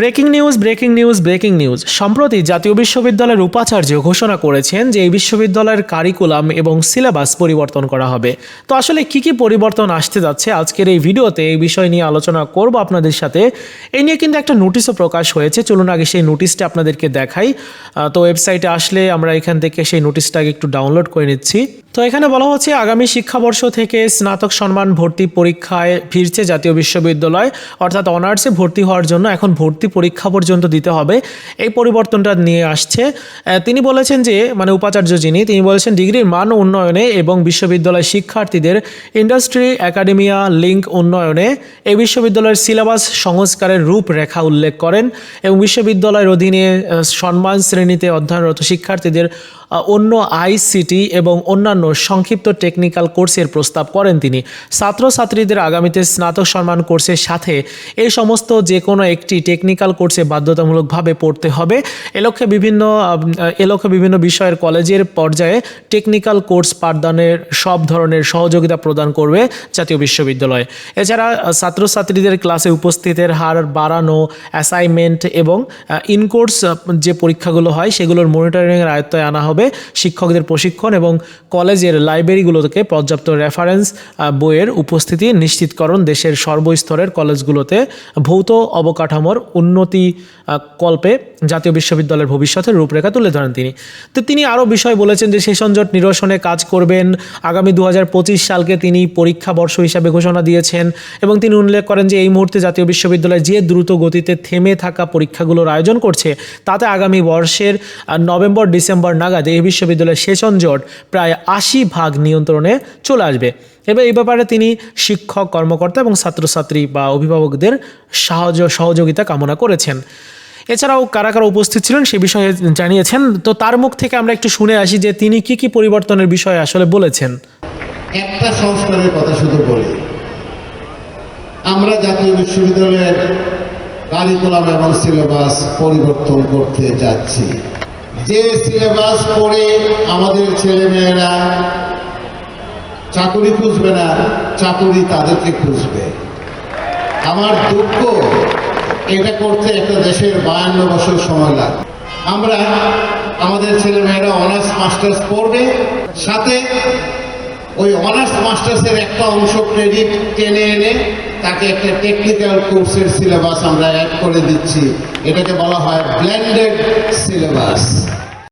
Breaking news breaking news breaking news. সম্প্রতি জাতীয় বিশ্ববিদ্যালয়ের উপাচার্য ঘোষণা করেছেন যে এই বিশ্ববিদ্যালয়ের কারিকুলাম এবং সিলেবাস পরিবর্তন করা হবে। তো আসলে কি কি পরিবর্তন আসতে যাচ্ছে আজকের এই ভিডিওতে এই বিষয় নিয়ে আলোচনা করব আপনাদের সাথে। এই নিয়ে কিন্তু একটা নোটিশও প্রকাশ হয়েছে। চলুন আগে সেই নোটিশটা আপনাদেরকে দেখাই। তো ওয়েবসাইটে আসলে আমরা এখান থেকে সেই নোটিশটাকে একটু ডাউনলোড করে নিচ্ছি। তো এখানে বলা হচ্ছে আগামী শিক্ষাবর্ষ থেকে স্নাতক সম্মান ভর্তি পরীক্ষায় ফিরছে জাতীয় বিশ্ববিদ্যালয়। অর্থাৎ অনার্সে ভর্তি হওয়ার জন্য এখন ভর্তি পরীক্ষা পর্যন্ত দিতে হবে। এই পরিবর্তনটা নিয়ে আসছে। তিনি বলেছেন যে মানে উপাচার্য যিনি, তিনি বলেছেন ডিগ্রির মান উন্নয়নে এবং বিশ্ববিদ্যালয় শিক্ষার্থীদের ইন্ডাস্ট্রি, একাডেমিয়া, লিঙ্ক উন্নয়নে এই বিশ্ববিদ্যালয়ের সিলেবাস সংস্কারের রূপরেখা উল্লেখ করেন এবং বিশ্ববিদ্যালয়ের অধীনে সম্মান শ্রেণীতে অধ্যয়নরত শিক্ষার্থীদের অন্য আইসিটি এবং অন্যান্য সংক্ষিপ্ত টেকনিক্যাল কোর্সের প্রস্তাব করেন তিনি। ছাত্রছাত্রীদের আগামীতে স্নাতক সম্মান কোর্সের সাথে এই সমস্ত যে কোনো একটি টেকনিক্যাল কোর্সে বাধ্যতামূলকভাবে পড়তে হবে। এ লক্ষ্যে বিভিন্ন এ লক্ষ্যে বিভিন্ন বিষয়ের কলেজের পর্যায়ে টেকনিক্যাল কোর্স পাঠদানের সব ধরনের সহযোগিতা প্রদান করবে জাতীয় বিশ্ববিদ্যালয়। এছাড়া ছাত্রছাত্রীদের ক্লাসে উপস্থিতের হার বাড়ানো অ্যাসাইনমেন্ট এবং ইনকোর্স যে পরীক্ষাগুলো হয় সেগুলোর মনিটরিংয়ের আয়ত্তায় আনা হবে। শিক্ষকদের প্রশিক্ষণ এবং কলেজের লাইব্রেরিগুলোকে পর্যাপ্ত রেফারেন্স বইয়ের উপস্থিতি নিশ্চিতকরণ দেশের সর্বস্তরের কলেজগুলোতে ভৌত অবকাঠামোর উন্নতি কল্পে জাতীয় বিশ্ববিদ্যালয়ের ভবিষ্যতের রূপরেখা তুলে ধরেন তিনি। তো তিনি আরও বিষয় বলেছেন যে সেশন জট নিরসনে কাজ করবেন। আগামী দু হাজার পঁচিশ সালকে তিনি পরীক্ষা বর্ষ হিসাবে ঘোষণা দিয়েছেন এবং তিনি উল্লেখ করেন যে এই মুহূর্তে জাতীয় বিশ্ববিদ্যালয় যে দ্রুত গতিতে থেমে থাকা পরীক্ষাগুলোর আয়োজন করছে, তাতে আগামী বর্ষের নভেম্বর ডিসেম্বর নাগাদ এই বিশ্ববিদ্যালয়ের সেশন জট প্রায় আশি ভাগ নিয়ন্ত্রণে চলে আসবে। এবার এই ব্যাপারে তিনি শিক্ষক, কর্মকর্তা এবং ছাত্রছাত্রী বা অভিভাবকদের সাহায্য, সহযোগিতা কামনা করেছেন। এছাড়াও কারা কারা উপস্থিত ছিলেন সে বিষয়ে জানিয়েছেন। তো তার মুখ থেকে আমরা একটু শুনে আসি যে তিনি কি কি পরিবর্তনের বিষয়ে আসলে বলেছেন। একটা সংস্কারের কথা শুধু বলি। আমরা জাতীয় বিশ্ববিদ্যালয়ের কারিকুলাম এবং সিলেবাস পরিবর্তন করতে যাচ্ছি। যে সিলেবাস পড়ে আমাদের ছেলেমেয়েরা, চাকুরি খুঁজবে না, চাকুরি তাদেরকে খুঁজবে। আমার দুঃখ, এটা করতে একটা দেশের বায়ান্ন বছর সময় লাগে। আমরা, আমাদের ছেলেমেয়েরা অনার্স, মাস্টার্স পড়বে, সাথে ওই অনার্স, মাস্টার্সের একটা অংশ ক্রেডিট টেনে এনে তাকে একটা টেকনিক্যাল কোর্সের সিলেবাস আমরা অ্যাড করে দিচ্ছি। এটাকে বলা হয় ব্ল্যান্ডেড সিলেবাস